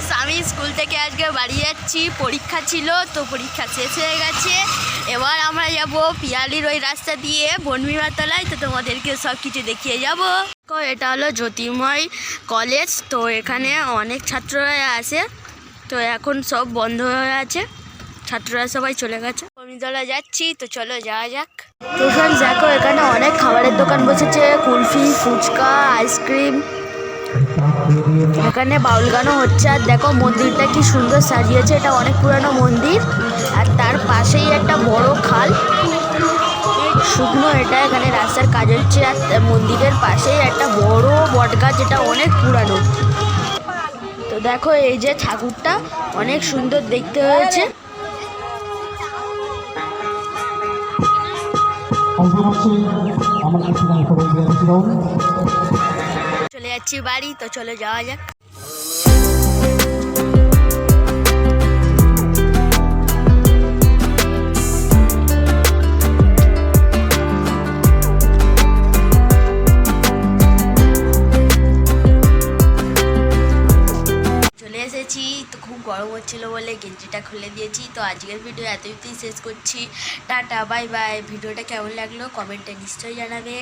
Friends আমি school থেকে আজকে বাড়ি যাচ্ছি, পরীক্ষা ছিল, তো পরীক্ষা শেষ হয়ে গেছে। এবার আমরা যাব পিয়ালির ওই রাস্তা দিয়ে বনবিমাতলায় তো তোমাদেরকে সব কিছু দেখিয়ে যাব। এটা হলো জ্যোতির্ময় কলেজ তো এখানে অনেক ছাত্ররা আসে তো এখন সব বন্ধ হয়ে আছে। ছাত্ররা সবাই চলে গেছে। বনবিতলা যাচ্ছি, তো চলো যাওয়া যাক। তো ফ্রেন্ডস দেখো, এখানে অনেক খাবারের দোকান বসেছে, কুলফি, ফুচকা আইসক্রিম এখানে বাউল গানও হচ্ছে, আর দেখো মন্দিরটা কি সুন্দর সাজিয়েছে, এটা অনেক পুরানো মন্দির, আর তার পাশেই একটা বড় খাল। শুকনো এটা এখানে রাস্তার কাজ হচ্ছে, আর মন্দিরের পাশেই একটা বড় বট গাছ, যেটা অনেক পুরানো। তো দেখো এই যে ঠাকুরটা, অনেক সুন্দর দেখতে হয়েছে। আমার যাচ্ছি বাড়ি, তো চলে যাওয়া যাক। এসেছি, তো খুব গরম হচ্ছিল বলে গেঞ্জিটা খুলে দিয়েছি, তো আজকের ভিডিও এতই শেষ করছি। Tata, bye bye. ভিডিওটা কেমন লাগল কমেন্টে নিশ্চয়ই জানাবে।